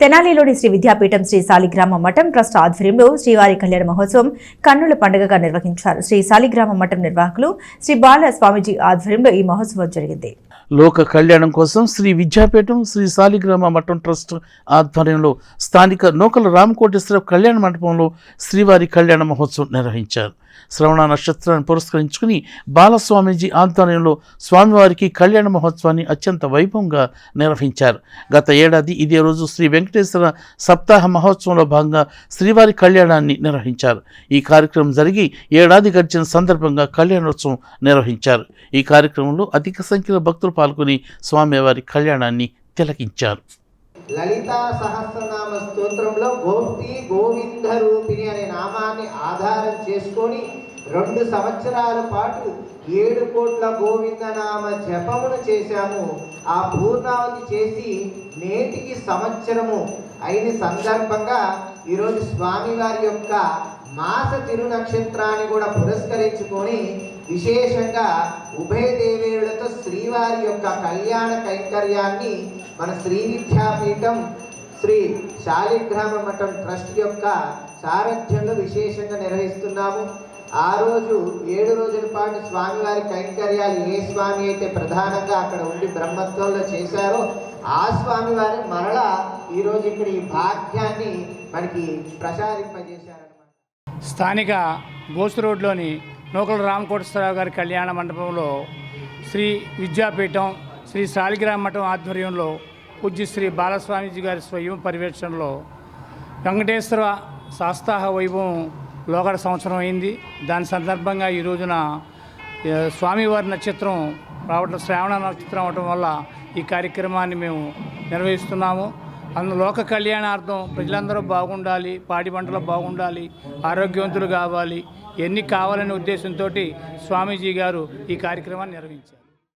తెనాలిలోని శ్రీ విద్యాపీఠం శ్రీ సాలిగ్రామ మఠం ట్రస్ట్ ఆధ్వర్యంలో శ్రీవారి కళ్యాణ మహోత్సవం కన్నుల పండుగగా నిర్వహించారు. శ్రీ సాలిగ్రామ మఠం నిర్వాహకులు శ్రీ బాల స్వామిజీ ఆధ్వర్యంలో ఈ మహోత్సవం జరిగింది. లోక కళ్యాణం కోసం శ్రీ విద్యాపీఠం శ్రీ సాలిగ్రామ మఠం ట్రస్ట్ ఆధ్వర్యంలో స్థానిక నూకల రామకోటేశ్వర కళ్యాణ మండపంలో శ్రీవారి కళ్యాణ మహోత్సవం నిర్వహించారు. శ్రవణ నక్షత్రాన్ని పురస్కరించుకుని బాలస్వామీజీ ఆధ్వర్యంలో స్వామివారికి కళ్యాణ మహోత్సవాన్ని అత్యంత వైభవంగా నిర్వహించారు. గత ఏడాది ఇదే రోజు శ్రీ వెంకటేశ్వర సప్తాహ మహోత్సవంలో భాగంగా శ్రీవారి కళ్యాణాన్ని నిర్వహించారు. ఈ కార్యక్రమం జరిగి ఏడాది గడిచిన సందర్భంగా కళ్యాణోత్సవం నిర్వహించారు. ఈ కార్యక్రమంలో అధిక సంఖ్యలో భక్తులు పాల్గొని స్వామివారి కళ్యాణాన్ని తిలకించారు. లలితా సహస్రనామ స్తోత్రంలో గోప్తి గోవింద రూపిణి అనే నామాన్ని ఆధారం చేసుకొని రెండు సంవత్సరాల పాటు ఏడు కోట్ల గోవింద నామ జపమును చేశాము. ఆ పూర్ణావతి చేసి నేటికి సంవత్సరము అయిన సందర్భంగా ఈరోజు స్వామివారి యొక్క మాస తిరు నక్షత్రాన్ని కూడా పురస్కరించుకొని విశేషంగా ఉభయ దేవేయులతో శ్రీవారి యొక్క కళ్యాణ కైంకర్యాన్ని మన శ్రీ విద్యాపీఠం శ్రీ శాలిగ్రామ మఠం ట్రస్ట్ యొక్క సారథ్యంలో విశేషంగా నిర్వహిస్తున్నాము. ఆ రోజు ఏడు రోజుల పాటు స్వామివారి కైంకర్యాలు ఏ స్వామి అయితే ప్రధానంగా అక్కడ ఉండి బ్రహ్మత్వంలో చేశారో ఆ స్వామివారి మరలా ఈరోజు ఇక్కడ ఈ భాగ్యాన్ని మనకి ప్రసాదింపజేశారన్నమాట. స్థానిక గోసు రోడ్లోని నూకల రామకోటేశ్వరరావు గారి కళ్యాణ మండపంలో శ్రీ విద్యాపీఠం శ్రీ శాలిగ్రామ మఠం ఆధ్వర్యంలో పూజ్య శ్రీ బాలస్వామీజీ గారి స్వయం పర్యవేక్షణలో వెంకటేశ్వర శాస్తాహ వైభవం లోగడ సంవత్సరం అయింది. దాని సందర్భంగా ఈ రోజున స్వామివారి నక్షత్రం రావటం శ్రావణ నక్షత్రం అవటం వల్ల ఈ కార్యక్రమాన్ని మేము నిర్వహిస్తున్నాము. అందు లోక కళ్యాణార్థం ప్రజలందరూ బాగుండాలి పాడి పంటలు బాగుండాలి ఆరోగ్యవంతులు కావాలి ఎన్ని కావాలనే ఉద్దేశంతో స్వామీజీ గారు ఈ కార్యక్రమాన్ని నిర్వహించారు.